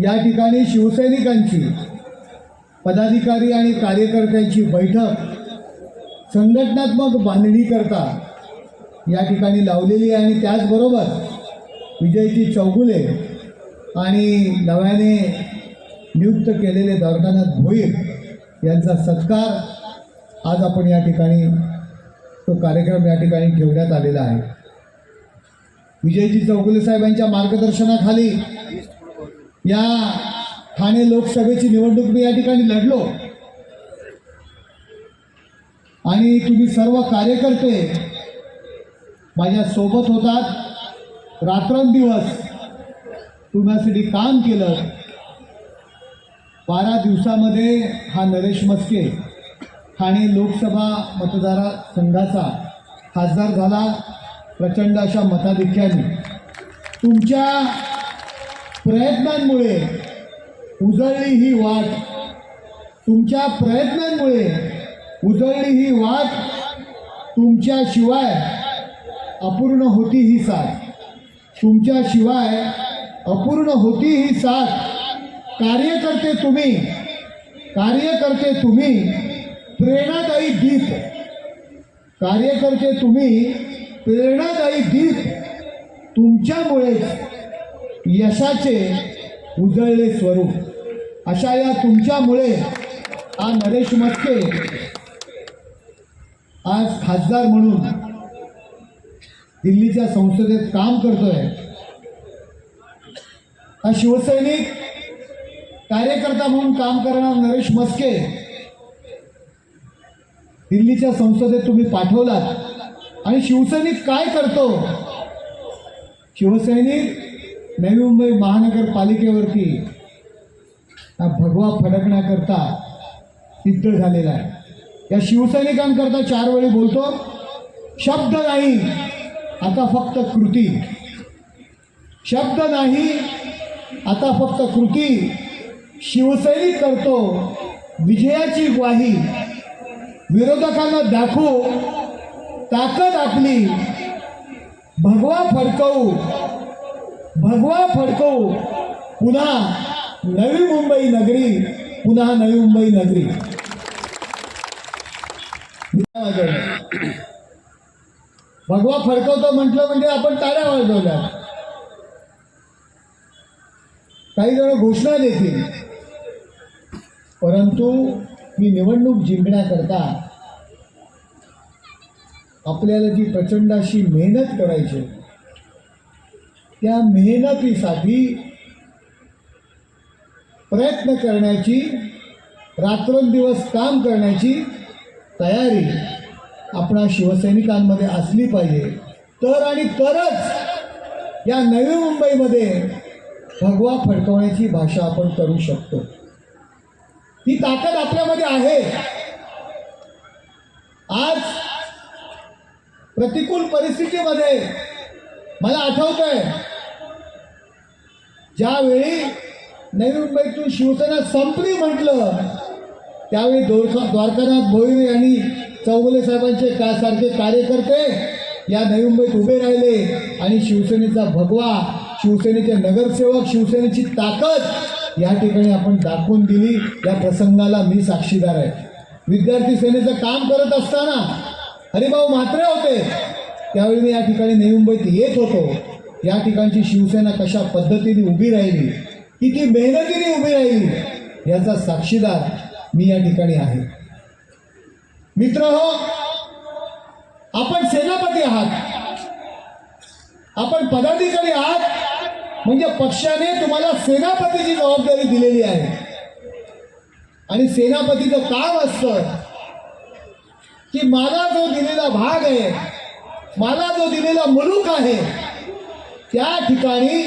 या ठिकाणी शिवसैनिकांची पदाधिकारी आणि कार्यकर्त्यांची बैठक संघटनात्मक बांधणी करता या ठिकाणी लावलेली आहे आणि त्याचबरोबर विजयजी चौगुले आणि नव्याने नियुक्त केलेले द्वारकानाथ भोईर यांचा सत्कार आज आपण या ठिकाणी तो कार्यक्रम या ठिकाणी ठेवण्यात आलेला आहे. विजयजी चौगुले साहेबांच्या मार्गदर्शनाखाली या ठाणे लोकसभेची निवडणूक मी या ठिकाणी लढलो. आणि तुम्ही सर्व कार्यकर्ते माझ्या सोबत होतात. रात्रंदिवस तुम्हाला काम केलं. बारा दिवसामध्ये हा नरेश मस्के ठाणे लोकसभा मतदारसंघाचा खासदार झाला. प्रचंड अशा मताधिक्याने. तुमच्या प्रयत्नांमुळे उजळली ही वाट. तुमच्या प्रयत्नांमुळे उजळली ही वाट तुमच्याशिवाय अपूर्ण होती ही साथ. तुमच्याशिवाय अपूर्ण होती ही साथ. कार्यकर्ते तुम्ही कार्यकर्ते तुम्ही प्रेरणादायी दीप कार्यकर्ते तुम्ही प्रेरणादायी दीप तुमच्यामुळेच यशाचे उजळले स्वरूप. अशा या तुमच्यामुळे हा नरेश मस्के आज खासदार म्हणून दिल्लीच्या संसदेत काम करतोय. हा शिवसैनिक कार्यकर्ता म्हणून काम करणारा नरेश मस्के दिल्लीच्या संसदेत तुम्ही पाठवलात. आणि शिवसैनिक काय करतो? शिवसैनिक नवी मुंबई महानगरपालिकेवरती हा भगवा फडकण्याकरता सिद्ध झालेला आहे. या शिवसैनिकांकरता चार वेळी बोलतो. शब्द नाही आता फक्त कृती. शब्द नाही आता फक्त कृती. शिवसैनिक करतो विजयाची ग्वाही. विरोधकांना दाखवू ताकद आपली. भगवा फडकवू. भगवा फडकवू. पुन्हा नवी मुंबई नगरी पुन्हा नवी मुंबई नगरी. भगवा फडकवतो म्हटलं म्हणजे आपण ताऱ्या वाजवल्या. काही जण घोषणा देतील. परंतु मी निवडणूक जिंकण्याकरता आपल्याला जी प्रचंड अशी मेहनत करायची त्या मेहनतीसाठी प्रयत्न करण्याची रात्रंदिवस काम करण्याची तयारी आपणा शिवसैनिकांमध्ये असली पाहिजे. तर आणि तरच या नवी मुंबईमध्ये भगवा फडकवण्याची भाषा आपण करू शकतो. ही ताकद आपल्यामध्ये आहे. आज प्रतिकूल परिस्थितीमध्ये मला आठवतंय ज्यावेळी नवी मुंबईतून शिवसेना संपली म्हटलं त्यावेळी द्वारका द्वारकानाथ भोईर यांनी चौगुले साहेबांचे का सारखे कार्यकर्ते या नवी मुंबईत उभे राहिले आणि शिवसेनेचा भगवा शिवसेनेचे नगरसेवक शिवसेनेची ताकद या ठिकाणी आपण दाखवून दिली. या प्रसंगाला मी साक्षीदार आहे. विद्यार्थी सेनेचं काम करत असताना हरिभाऊ म्हात्रे होते. त्यावेळी मी या ठिकाणी नवी मुंबईत येत होतो. या ठिकाणची शिवसेना कशा पद्धतीने उभी राहिली किती मेहनतीने उभी राहिली याचा साक्षीदार मी या ठिकाणी आहे. मित्र हो आपण सेनापती आहात. आपण पदाधिकारी आहात. म्हणजे पक्षाने तुम्हाला सेनापतीची जबाबदारी दिलेली आहे. आणि सेनापतीचं काम असतं की मला जो दिलेला भाग आहे मला जो दिलेला मुलूक आहे त्या ठिकाणी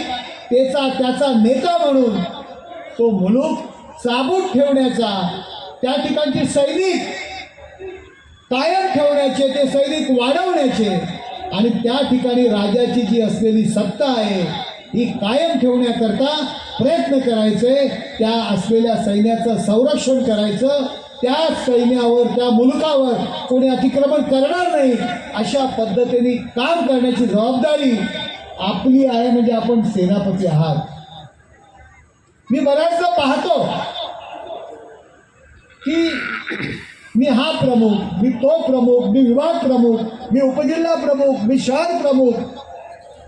त्याचा त्याचा नेता म्हणून तो मुलूक चाबूत ठेवण्याचा त्या ठिकाणचे सैनिक कायम ठेवण्याचे ते सैनिक वाढवण्याचे आणि त्या ठिकाणी राजाची जी असलेली सत्ता आहे ही कायम ठेवण्याकरता प्रयत्न करायचे त्या असलेल्या सैन्याचं संरक्षण करायचं त्या सैन्यावर त्या मुलुकावर कोणी अतिक्रमण करणार नाही अशा पद्धतीने काम करण्याची जबाबदारी आपली आहे म्हणजे आपण सेनापती आहात. मी बऱ्याचदा पाहतो की मी हा प्रमुख मी तो प्रमुख मी विभाग प्रमुख मी उपजिल्हा प्रमुख मी शहर प्रमुख.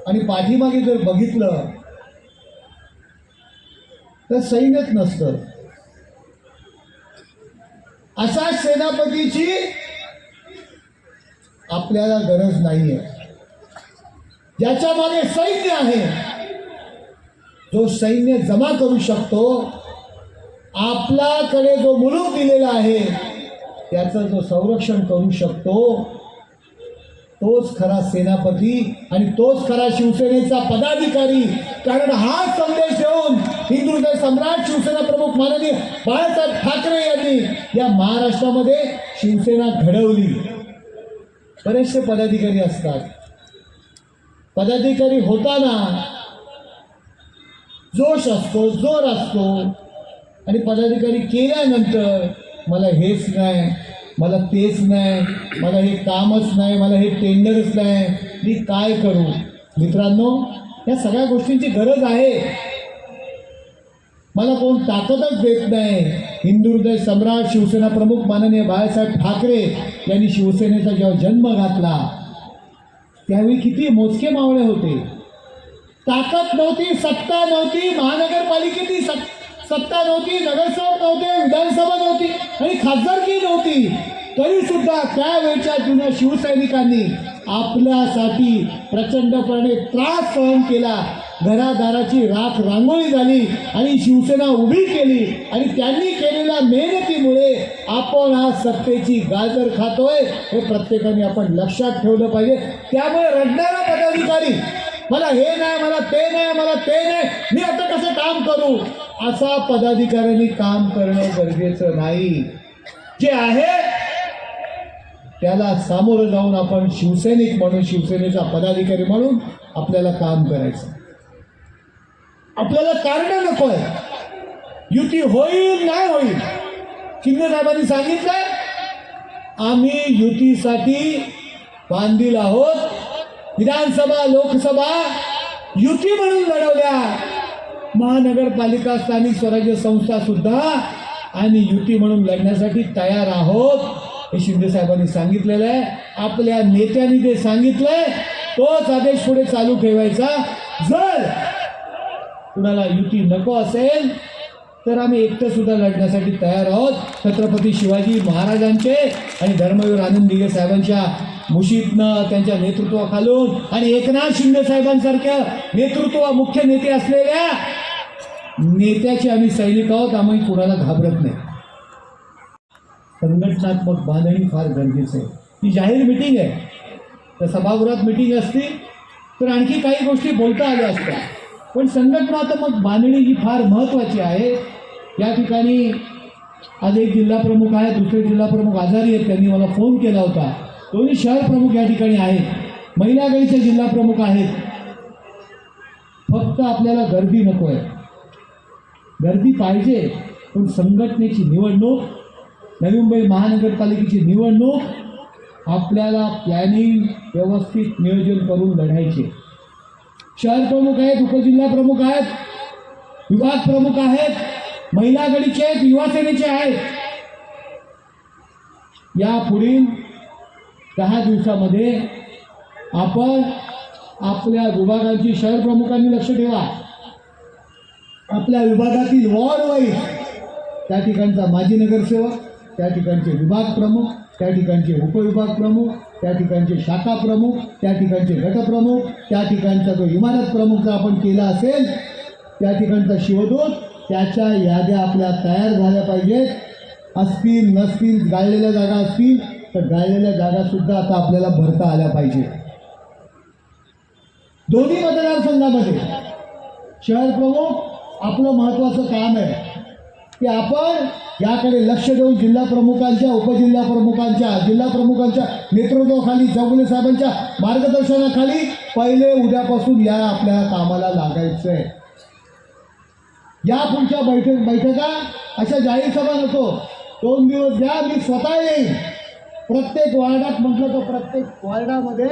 आणि पाठीमागे जर बघितलं तर सैन्यच नसतं. अशा सेनापतीची आपल्याला गरज नाहीये. आहे मागे सैन्य आहे. जो सैन्य जमा करू शकतो आपल्याकडे जो मुलूक दिलेला आहे त्याचं जो संरक्षण करू शकतो तोच खरा सेनापती आणि तोच खरा शिवसेनेचा पदाधिकारी. कारण हा संदेश देऊन हिंदू हृदय सम्राट शिवसेना प्रमुख माननीय बाळासाहेब ठाकरे यांनी या महाराष्ट्रामध्ये शिवसेना घडवली. बरेचसे पदाधिकारी असतात. पदाधिकारी होताना जोश असतो जोर असतो. आणि पदाधिकारी केल्यानंतर मला हेच नाही मला तेच नाही मला हे कामच नाही मला हे टेंडरच नाही. मी काय करू? मित्रांनो या सगळ्या गोष्टींची गरज आहे. मला कोण ताकदच देत नाही. हिंदू हृदय सम्राट शिवसेना प्रमुख माननीय बाळासाहेब ठाकरे यांनी शिवसेनेचा जेव्हा जन्म घातला त्यावेळी किती मोजके मावळे होते. ताकद नव्हती सत्ता नव्हती महानगरपालिकेची सत सत्ता नव्हती नगरसेवक नव्हते विधानसभा नव्हती आणि खासदारकी नव्हती. तरी सुद्धा त्यावेळच्या जुन्या शिवसैनिकांनी आपल्यासाठी प्रचंडपणे त्रास सहन केला. घरादाराची राख रांगोळी झाली आणि शिवसेना उभी केली आणि त्यांनी केलेल्या मेहनतीमुळे आपण आज सत्तेची गाजर खातोय हे प्रत्येकाने आपण लक्षात ठेवलं पाहिजे. त्यामुळे रडणारा पदाधिकारी मला हे नाही मला ते नाही मला ते नाही मी आता कसं काम करू? असा पदाधिकाऱ्यांनी काम करणं गरजेचं नाही. जे आहे त्याला सामोरं जाऊन आपण शिवसैनिक म्हणून शिवसेनेचा पदाधिकारी म्हणून आपल्याला काम करायचं. आपल्याला कारण नको आहे युती होईल नाही होईल. शिंदे साहेबांनी सांगितलं आम्ही युतीसाठी बांधील आहोत. विधानसभा लोकसभा युती म्हणून लढवल्या. महानगरपालिका स्थानिक स्वराज्य संस्था सुद्धा आणि युती म्हणून लढण्यासाठी तयार आहोत हे शिंदे साहेबांनी सांगितलेलं आहे. आपल्या नेत्यांनी ते सांगितलंय तोच आदेश पुढे चालू ठेवायचा. जर कुणाला युती नको असेल तर आम्ही एकटं सुद्धा लढण्यासाठी तयार आहोत. छत्रपती शिवाजी महाराजांचे आणि धर्मवीर आनंद दिघे साहेबांच्या मुशीतनं त्यांच्या नेतृत्वाखालून आणि एकनाथ शिंदे साहेबांसारख्या नेतृत्व मुख्य नेते असलेल्या नेत्याचे आम्ही सैनिक आहोत आम्ही कुणाला घाबरत नाही. संघटनात्मक बांधणी फार गरजेचं आहे. ही जाहीर मिटिंग आहे. तर सभागृहात मिटिंग असती तर आणखी काही गोष्टी बोलता आल्या असत्या. पण संघटनात्मक बांधणी ही फार महत्त्वाची आहे. या ठिकाणी आज एक जिल्हा प्रमुख आहे दुसरे जिल्हा प्रमुख आजारी आहेत त्यांनी मला फोन केला होता. दोन्ही शहर प्रमुख या ठिकाणी आहेत. महिला आघाडीचे जिल्हा प्रमुख आहेत. फक्त आपल्याला गर्दी नको आहे गर्दी पाहिजे पण संघटनेची निवडणूक नवी मुंबई महानगरपालिकेची निवडणूक आपल्याला प्लॅनिंग व्यवस्थित नियोजन करून लढायचे शहर प्रमुख आहेत उपजिल्हा प्रमुख आहेत विभाग प्रमुख आहेत महिला आघाडीचे आहेत युवा सेनेचे आहेत. या पुढील दहा दिवसामध्ये आपण आपल्या विभागाची शहर प्रमुखांनी लक्ष ठेवा. आपल्या विभागातील वॉर्ड वाईज त्या ठिकाणचा माजी नगरसेवक त्या ठिकाणचे विभाग प्रमुख त्या ठिकाणचे उपविभाग प्रमुख त्या ठिकाणचे शाखा प्रमुख त्या ठिकाणचे गटप्रमुख त्या ठिकाणचा जो इमारत प्रमुख जर आपण केला असेल त्या ठिकाणचा शिवदूत त्याच्या याद्या आपल्या तयार झाल्या पाहिजेत. असतील नसतील गाळलेल्या जागा असतील तर गाळलेल्या जागासुद्धा आता आपल्याला भरता आल्या पाहिजे दोन्ही मतदारसंघामध्ये शहर प्रमुख आपलं महत्त्वाचं काम आहे. की आपण याकडे लक्ष देऊन जिल्हा प्रमुखांच्या उपजिल्हा प्रमुखांच्या जिल्हा प्रमुखांच्या नेतृत्वाखाली चौगुले साहेबांच्या मार्गदर्शनाखाली पहिले उद्यापासून या आपल्या कामाला लागायचं आहे. या पुढच्या बैठक बैठका अशा जाहीर सभा नको. दोन दिवस द्या मी स्वतः येईन. प्रत्येक वार्डात म्हटलं तर प्रत्येक वार्डामध्ये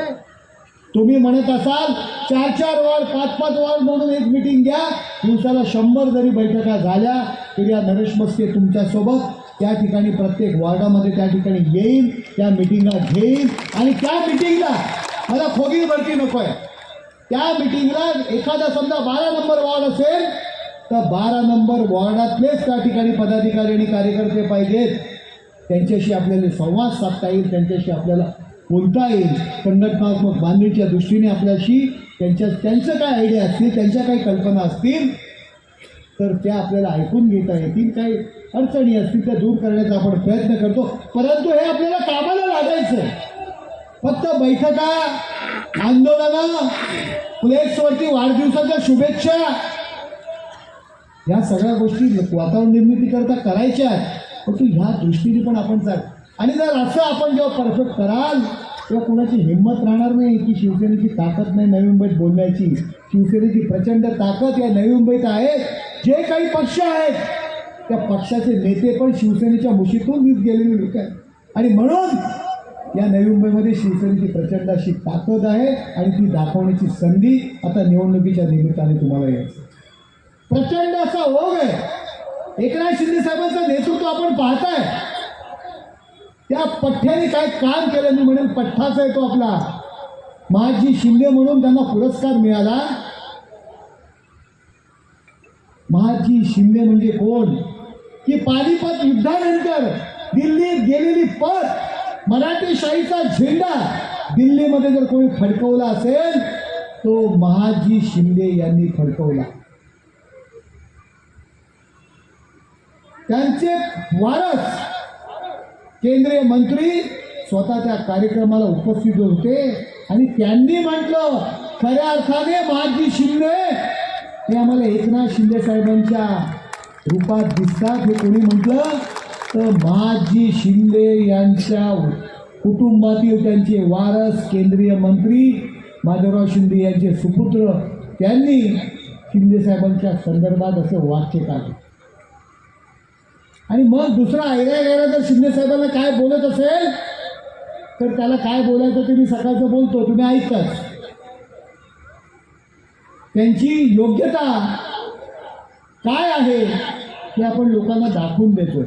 तुम्ही म्हणत असाल चार चार वॉर्ड पाच पाच वॉर्ड म्हणून एक मिटिंग घ्या. दिवसाला शंभर जरी बैठका झाल्या तरी या नरेश मस्के तुमच्यासोबत त्या ठिकाणी प्रत्येक वॉर्डामध्ये त्या ठिकाणी येईल त्या मिटिंगला घेईल. आणि त्या मिटिंगला मला खोगी भरती नको आहे त्या मिटिंगला एखादा समजा बारा नंबर वॉर्ड असेल तर बारा नंबर वॉर्डातलेच त्या ठिकाणी पदाधिकारी आणि कार्यकर्ते पाहिजेत. त्यांच्याशी आपल्याला संवाद साधता येईल त्यांच्याशी आपल्याला बोलता येईल. संघटनात्मक बांधणीच्या दृष्टीने आपल्याशी त्यांच्या त्यांचं काय आयडिया असतील त्यांच्या काही कल्पना असतील तर त्या आपल्याला ऐकून घेता येतील. काही अडचणी असतील त्या दूर करण्याचा आपण प्रयत्न करतो. परंतु हे आपल्याला कामाला लागायचं फक्त बैठका आंदोलनं प्लेट्सवरती वाढदिवसाच्या शुभेच्छा या सगळ्या गोष्टी वातावरण निर्मिती करता करायच्या आहेत. परंतु ह्या दृष्टीने पण आपण चाल आणि जर असं आपण जेव्हा परफेक्ट कराल तेव्हा कुणाची हिंमत राहणार नाही की शिवसेनेची ताकद नाही नवी मुंबईत बोलण्याची. शिवसेनेची प्रचंड ताकद या नवी मुंबईत आहे. जे काही पक्ष आहेत त्या पक्षाचे नेते पण शिवसेनेच्या मुशीतून वीज गेलेले लोक आहेत. आणि म्हणून या नवी मुंबईमध्ये शिवसेनेची प्रचंड अशी ताकद आहे आणि ती दाखवण्याची संधी आता निवडणुकीच्या निमित्ताने तुम्हाला यायची प्रचंड असा ओघ आहे. एकनाथ शिंदे साहेबांचं नेतृत्व आपण पाहताय. त्या पठ्ठ्याने काय काम केलं मी म्हणेन पठ्ठाच आहे तो आपला. महाजी शिंदे म्हणून त्यांना पुरस्कार मिळाला. महाजी शिंदे म्हणजे कोण? की पानिपत युद्धानंतर दिल्लीत गेलेली पत मराठी शाहीचा झेंडा. दिल्लीमध्ये जर कोणी फडकवला असेल तो महाजी शिंदे यांनी फडकवला. त्यांचे वारस केंद्रीय मंत्री स्वतः त्या कार्यक्रमाला उपस्थित होते आणि त्यांनी म्हटलं खऱ्या अर्थाने महाजी शिंदे हे आम्हाला एकनाथ शिंदे साहेबांच्या रूपात दिसतात हे कोणी म्हटलं? तर महाजी शिंदे यांच्या कुटुंबातील त्यांचे वारस केंद्रीय मंत्री माधवराव शिंदे यांचे सुपुत्र त्यांनी शिंदे साहेबांच्या संदर्भात असं वाक्य काढलं. आणि मग दुसरा ऐरा गैरा जर शिंदे साहेबांना काय बोलत असेल तर त्याला काय बोलायचं ते मी सकाळचं बोलतो. तुम्ही ऐकताच त्यांची योग्यता काय आहे ते आपण लोकांना दाखवून देतोय.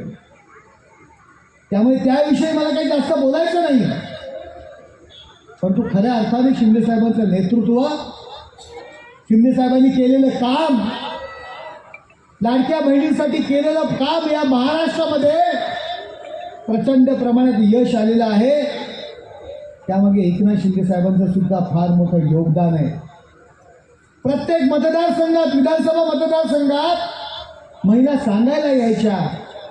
त्यामुळे त्याविषयी मला काही जास्त बोलायचं नाही. परंतु खऱ्या अर्थाने शिंदे साहेबांचं नेतृत्व शिंदे साहेबांनी केलेलं काम लाडक्या बहिणींसाठी केलेलं काम या महाराष्ट्रामध्ये प्रचंड प्रमाणात यश आलेलं आहे. त्यामागे एकनाथ शिंदे साहेबांचं सुद्धा फार मोठं योगदान आहे. प्रत्येक मतदारसंघात विधानसभा मतदारसंघात महिला सांगायला यायच्या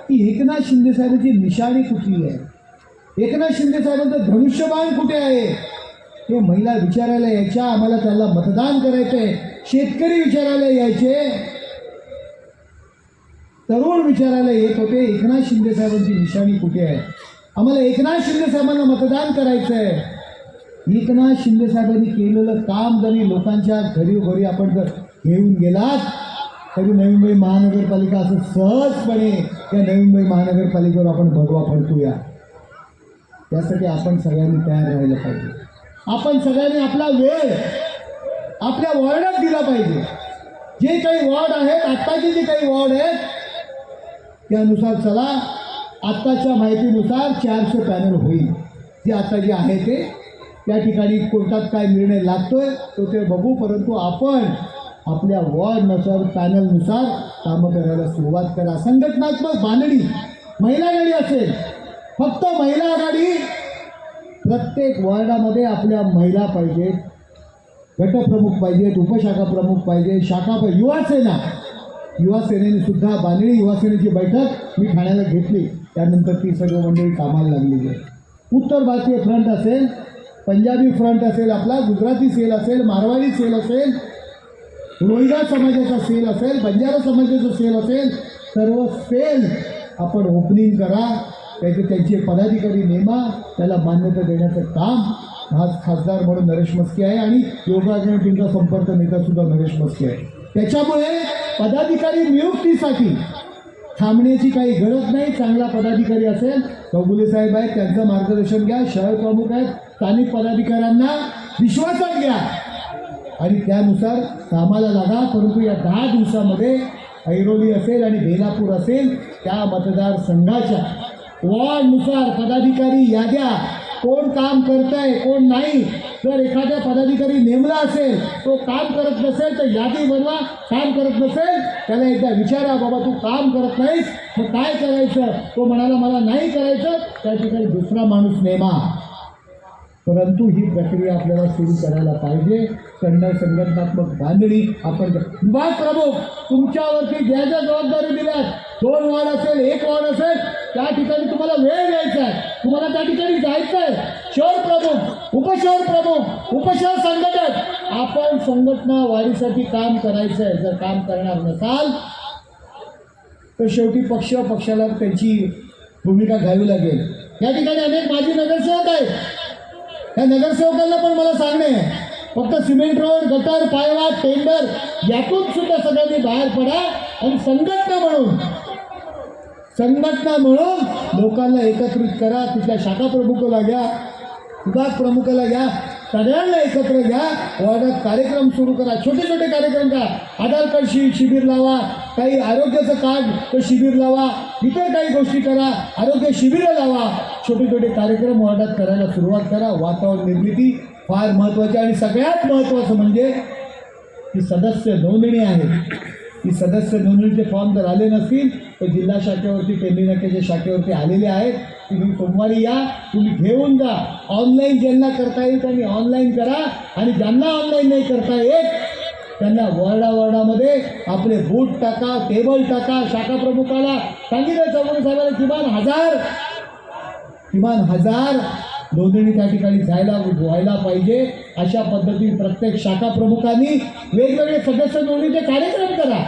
की एकनाथ शिंदे साहेबांची निशाणी कुठली आहे? एकनाथ शिंदे साहेबांचं धनुष्यबाण कुठे आहे? हे महिला विचारायला यायच्या आम्हाला त्याला मतदान करायचं आहे शेतकरी विचारायला यायचे. तरुण विचारायला येत होते एकनाथ शिंदे साहेबांची निशाणी कुठे आहे? आम्हाला एकनाथ शिंदे साहेबांना मतदान करायचं आहे एकनाथ शिंदे साहेबांनी केलेलं काम जरी लोकांच्या घरी घरी आपण जर घेऊन गेलात तरी नवी मुंबई महानगरपालिका असं सहजपणे त्या नवी मुंबई महानगरपालिकेवर आपण भगवा फडकूया. त्यासाठी आपण सगळ्यांनी तयार राहायला पाहिजे. आपण सगळ्यांनी आपला वेळ आपल्या वॉर्डात दिला पाहिजे. जे काही वॉर्ड आहेत आत्ताचे जे काही वॉर्ड आहेत त्यानुसार चला आत्ताच्या माहितीनुसार चारशे पॅनल होईल. जे आता जे आहे ते त्या ठिकाणी कोर्टात काय निर्णय लागतोय तो ते बघू परंतु आपण आपल्या वॉर्डनुसार पॅनलनुसार कामं करायला सुरुवात करा. संघटनात्मक बांधणी महिला आघाडी असेल फक्त महिला आघाडी प्रत्येक वॉर्डामध्ये आपल्या महिला पाहिजेत गटप्रमुख पाहिजेत उपशाखा प्रमुख पाहिजे शाखा पाहिजे युवा सेना युवा सेनेने सुद्धा बांधणी युवा सेनेची बैठक मी ठाण्याला घेतली. त्यानंतर ती सर्व मंडळी कामाला लागलेली आहे उत्तर भारतीय फ्रंट असेल पंजाबी फ्रंट असेल आपला गुजराती सेल असेल मारवाडी सेल असेल रोहिदा समाजाचा सेल असेल बंजारा समाजाचा सेल असेल सर्व सेल आपण ओपनिंग करा. त्याचे त्यांचे पदाधिकारी नेमा त्याला मान्यता देण्याचं काम आज खासदार म्हणून नरेश मस्के आहे आणि योगाच्या टीमचा संपर्क नेता सुद्धा नरेश मस्के आहे. त्याच्यामुळे पदाधिकारी नियुक्तीसाठी थांबण्याची काही गरज नाही. चांगला पदाधिकारी असेल कबुले साहेब आहेत त्यांचं मार्गदर्शन घ्या. शहर प्रमुख आहेत स्थानिक पदाधिकाऱ्यांना विश्वासात घ्या. आणि त्यानुसार कामाला लागा परंतु या दहा दिवसामध्ये ऐरोली असेल आणि बेलापूर असेल त्या मतदारसंघाच्या वॉर्डनुसार पदाधिकारी याद्या. कोण काम करत आहे कोण नाही. जर एखाद्या पदाधिकारी नेमला असेल तो काम करत नसेल तर यादी बनवा काम करत नसेल त्याला एकदा विचारा बाबा तू काम करत नाहीस मग काय करायचं? तो म्हणाला मला नाही करायचं. त्या ठिकाणी दुसरा माणूस नेमा. परंतु ही प्रक्रिया आपल्याला सुरू करायला पाहिजे. कन्नड संघटनात्मक बांधणी आपण विभाग प्रमुख तुमच्यावरती ज्या ज्या जबाबदारी दिल्यात. दोन वाहन असेल एक वाहन असेल त्या ठिकाणी तुम्हाला वेळ द्यायचा आहे. तुम्हाला त्या ठिकाणी जायचं आहे. शहर प्रमुख उपशहर प्रमुख उपशहर संघटक. आपण संघटना वाढीसाठी काम करायचं आहे. जर काम करणार नसाल तर शेवटी पक्ष पक्षाला त्यांची भूमिका घ्यावी लागेल. या ठिकाणी अनेक माजी नगरसेवक आहेत. त्या नगरसेवकांना पण मला सांगणे आहे, फक्त सिमेंट रोड गटर पायवाट टेंडर यातून सुद्धा सगळ्यांनी बाहेर पडा आणि संघटना म्हणून संघटना म्हणून लोकांना एकत्रित करा तिथल्या शाखा प्रमुखाला घ्या विभाग प्रमुखाला घ्या सगळ्यांना एकत्र घ्या वार्डात कार्यक्रम सुरू करा छोटे छोटे कार्यक्रम करा. आधार कार्ड शि शिबिर लावा काही आरोग्याचं कार्ड तर शिबिर लावा इतर काही गोष्टी करा आरोग्य शिबिरं लावा. छोटे छोटे कार्यक्रम वार्डात करायला सुरुवात करा. वातावरण निर्मिती फार महत्त्वाची आणि सगळ्यात महत्त्वाचं म्हणजे ही सदस्य नोंदणी आहे. ही सदस्य नोंदणीचे फॉर्म जर आले नसतील तर जिल्हा शाखेवरती टेंबी शाखेवरती आलेले आहेत. तुम्ही सोमवारी या तुम्ही घेऊन जा. ऑनलाईन ज्यांना करता येईल त्यांनी ऑनलाईन करा. आणि ज्यांना ऑनलाईन नाही करता येत त्यांना वॉर्डा वॉर्डामध्ये आपले बूट टाका टेबल टाका शाखा प्रमुखाला सांगितलं. चौधरी साहेबांना किमान हजार किमान हजार नोंदणी त्या ठिकाणी जायला व्हायला पाहिजे. अशा पद्धतीने प्रत्येक शाखा प्रमुखांनी वेगवेगळे सदस्य नोंदणीचे कार्यक्रम करा.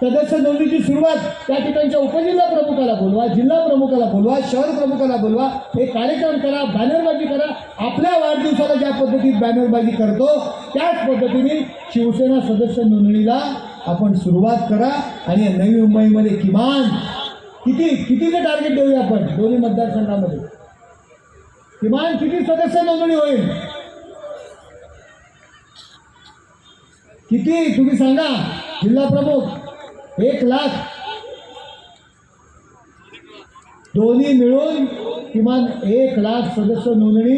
सदस्य नोंदणीची सुरुवात त्या ठिकाणच्या उपजिल्हा प्रमुखाला बोलवा जिल्हा प्रमुखाला बोलवा शहर प्रमुखाला बोलवा. हे कार्यक्रम करा बॅनरबाजी करा. आपल्या वाढदिवसाला ज्या पद्धतीत बॅनरबाजी करतो त्याच पद्धतीने शिवसेना सदस्य नोंदणीला आपण सुरुवात करा. आणि नवी मुंबईमध्ये किमान किती कितीचं टार्गेट देऊया आपण? दोन्ही मतदारसंघामध्ये. किमान किती सदस्य नोंदणी होईल? किती? तुम्ही सांगा. जिल्हा प्रमुख एक लाख. दोन्ही मिळून किमान एक लाख सदस्य नोंदणी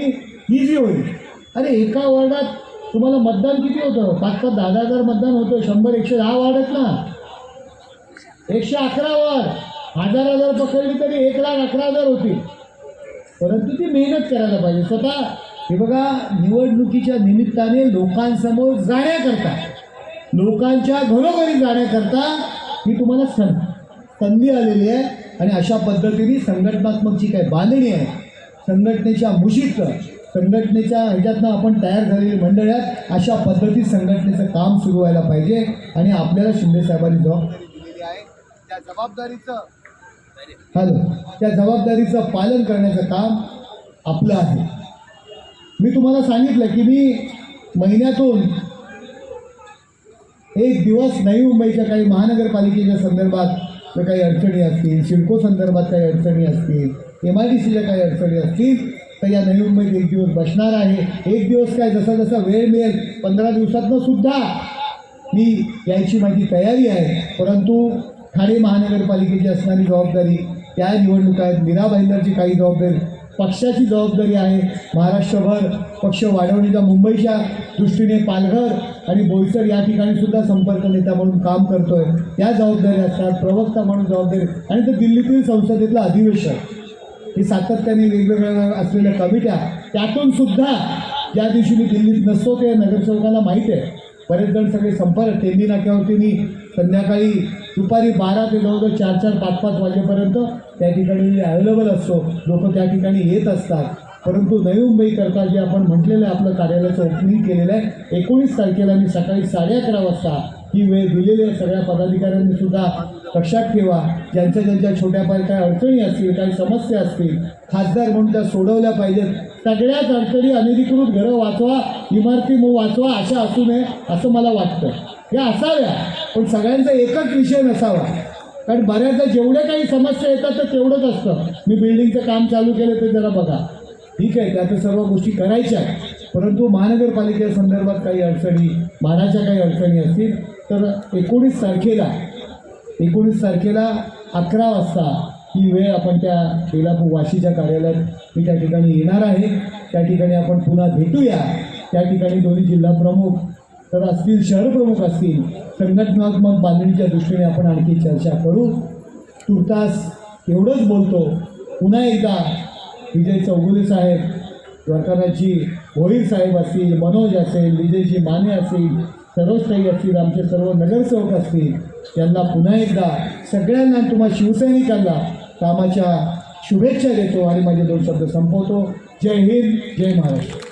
इझी होईल. अरे एका वॉर्डात तुम्हाला मतदान किती होतं? पाच पाच दहा दहा हजार मतदान होतं शंभर एकशे दहा वॉर्ड आहेत ना? एकशे अकरा वॉर्ड. हजार हजार पकडली तरी एक लाख अकरा हजार होती परंतु ती मेहनत करायला पाहिजे. स्वतः हे बघा निवडणुकीच्या निमित्ताने लोकांसमोर जाण्याकरता लोकांच्या घरोघरी जाण्याकरता ही तुम्हाला सं संधी आलेली आहे. आणि अशा पद्धतीने संघटनात्मक जी काही बांधणी आहे. संघटनेच्या मुशीत संघटनेच्या ह्याच्यातनं आपण तयार झालेली मंडळ आहेत. अशा पद्धतीत संघटनेचं काम सुरू व्हायला पाहिजे. आणि आपल्याला शिंदे साहेबांनी जबाबदारी दिलेली आहे. त्या जबाबदारीचं हॅलो. त्या जबाबदारीचं पालन करण्याचं काम आपलं आहे. मी तुम्हाला सांगितलं की मी महिन्यातून एक दिवस नवी मुंबईच्या काही महानगरपालिकेच्या संदर्भात जर काही अडचणी असतील शिडको संदर्भात काही अडचणी असतील एम आय डी सीच्या काही अडचणी असतील तर या नवी मुंबईत एक दिवस बसणार आहे. एक दिवस काय जसा जसा वेळ मिळेल पंधरा दिवसातनं सुद्धा मी यायची माझी तयारी आहे. परंतु ठाणे महानगरपालिकेची असणारी जबाबदारी त्या निवडणुका आहेत मीरा भाईंदरची काही जबाबदारी पक्षाची जबाबदारी आहे. महाराष्ट्रभर पक्ष वाढवण्याच्या मुंबईच्या दृष्टीने पालघर आणि बोईसर या ठिकाणी सुद्धा संपर्क नेता म्हणून काम करतोय. त्या जबाबदारी असतात प्रवक्ता म्हणून जबाबदारी आणि ते दिल्लीतील संसदेतलं अधिवेशन. हे सातत्याने वेगवेगळ्या असलेल्या कमिट्या त्यातून सुद्धा ज्या दिवशी मी दिल्लीत नसतो ते नगरसेवकांना माहीत आहे. बरेच जण सगळे संपर्क टेंबी नाक्यावरती मी संध्याकाळी दुपारी बारा ते जवळजवळ चार चार पाच पाच वाजेपर्यंत त्या ठिकाणी अवेलेबल असतो. लोक त्या ठिकाणी येत असतात. परंतु नवी मुंबईकरता जे आपण म्हटलेलं आहे आपलं कार्यालयाचं ओपनिंग केलेलं आहे एकोणीस तारखेला मी सकाळी साडे अकरा वाजता ही वेळ दिलेली आहे. सगळ्या पदाधिकाऱ्यांनी सुद्धा लक्षात ठेवा. ज्यांच्या ज्यांच्या छोट्या पाय काही अडचणी असतील काही समस्या असतील खासदार म्हणून त्या सोडवल्या पाहिजेत. सगळ्याच अडचणी अनधिकृत घरं वाचवा इमारती मग वाचवा अशा असू नये असं मला वाटतं. या असाव्या पण सगळ्यांचा एकच विषय नसावा. कारण बऱ्याचदा जेवढ्या काही समस्या येतात तर तेवढंच असतं. मी बिल्डिंगचं काम चालू केलं ते जरा बघा. ठीक आहे त्या तर सर्व गोष्टी करायच्या परंतु महानगरपालिके संदर्भात काही अडचणी मानाच्या काही अडचणी असतील तर एकोणीस तारखेला एकोणीस तारखेला अकरा वाजता ही वेळ आपण त्या बेलापूर वाशीच्या कार्यालयात मी त्या ठिकाणी येणार आहे. त्या ठिकाणी आपण पुन्हा भेटूया. त्या ठिकाणी दोन्ही जिल्हा प्रमुख तर असतील शहर प्रमुख असतील संघटनात्मक बांधणीच्या दृष्टीने आपण आणखी चर्चा करू. तुर्तास एवढंच बोलतो. पुन्हा एकदा विजय चौगुले साहेब द्वारकानाथजी भोईर साहेब असतील मनोज असेल विजयजी माने असतील सरोजताई असतील आमचे सर्व नगरसेवक असतील यांना पुन्हा एकदा सगळ्यांना तुम्हा शिवसैनिकांना कामाच्या शुभेच्छा देतो आणि माझे दोन शब्द संपवतो. जय हिंद जय महाराष्ट्र.